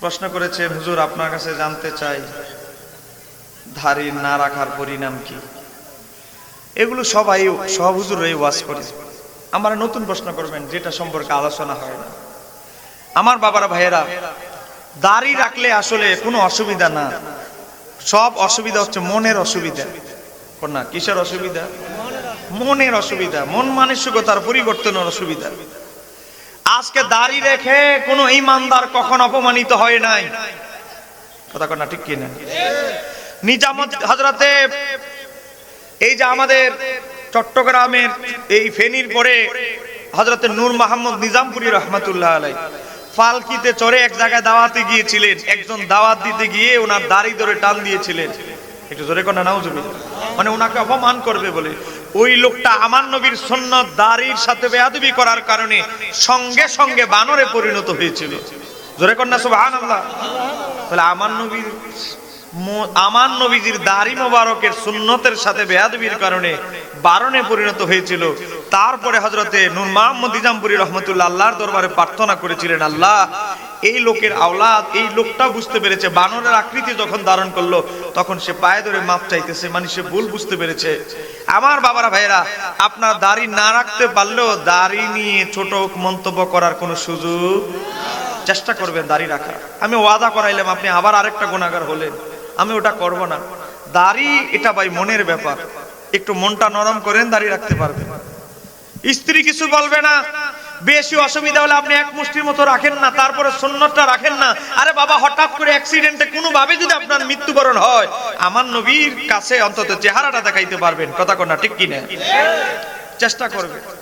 প্রশ্ন করেছে, হুজুর, আপনার কাছে জানতে চাই, ধারি না রাখার পরিণাম কি? এগুলো সবাই সব হুজুরাই ওয়াজ করে। আমার নতুন প্রশ্ন করবেন, যেটা সম্পর্কে আলোচনা হয় না। আমার বাবারা, ভাইয়েরা, দাড়ি রাখলে আসলে কোনো অসুবিধা না। সব অসুবিধা হচ্ছে মনের অসুবিধা। না কিসের অসুবিধা? মনের অসুবিধা। মন মানসিকতার পরিবর্তনের অসুবিধা। আজকে দাড়ি রেখে কোনো ইমানদার কখন অপমানিত হয় নাই? কথা কনা ঠিক কিনা নিজামত হজরতে এই যে আমাদের চট্টগ্রামের এই ফেনীর পরে হজরতে নূর মাহমুদ নিজামপুরি রহমতুল্লাহ আলাই ফালকিতে চড়ে এক জায়গায় দাওয়াতে গিয়েছিলেন, একজন দাওয়াত দিতে গিয়ে ওনার দাড়ি ধরে টান দিয়েছিলেন। একটু জোরে কন্যা নাও মানে ওনাকে অপমান করবে বলে। ওই লোকটা আমার নবীর সন্ন্যত দাড়ির সাথে বেয়াদবি করার কারণে সঙ্গে সঙ্গে বানরে পরিণত হয়েছিল। জোরে কন্যা সুবহান আল্লাহ তাহলে আমার নবীর আমার নবীজির দাড়ি মোবারকের সুন্নতের সাথে বেয়াদবির কারণে বারণে পরিণত হয়েছিল। তারপরে হজরতে নূর মোহাম্মদ ইজামপুরি রহমতুল্লাহ আল্লাহর দরবারে প্রার্থনা করেছিলেন, আল্লাহ এই লোকের আওলাদ, এই লোকটা বুঝতে পেরেছে। বানরের আকৃতি যখন ধারণ করল, তখন সে পায়ে ধরে মাপ চাইতেছে মানে সে ভুল বুঝতে পেরেছে। আমার বাবারা ভাইরা আপনার দাড়ি না রাখতে পারলেও দাড়ি নিয়ে ছোট মন্তব্য করার কোনো সুযোগ চেষ্টা করবেন দাড়ি রাখা আমি ওয়াদা করাইলাম, আপনি আবার আরেকটা গুণাগার হলেন। আমি ওটা করব না। দাড়ি, এটা ভাই মনের ব্যাপার। একটু মনটা নরম করেন, দাড়ি রাখতে পারবেন। স্ত্রী কিছু বলবে না। বেশি অসুবিধা হলে আপনি এক মুষ্টির মতো রাখেন না, তারপরে সুন্নতটা রাখেন না। আরে বাবা, হঠাৎ করে অ্যাক্সিডেন্টে কোনো ভাবে যদি আপনার মৃত্যুবরণ হয়, আমার নবীর কাছে অন্তত চেহারাটা দেখাইতে পারবেন। কথা কন্যা ঠিক কিনা? চেষ্টা করবে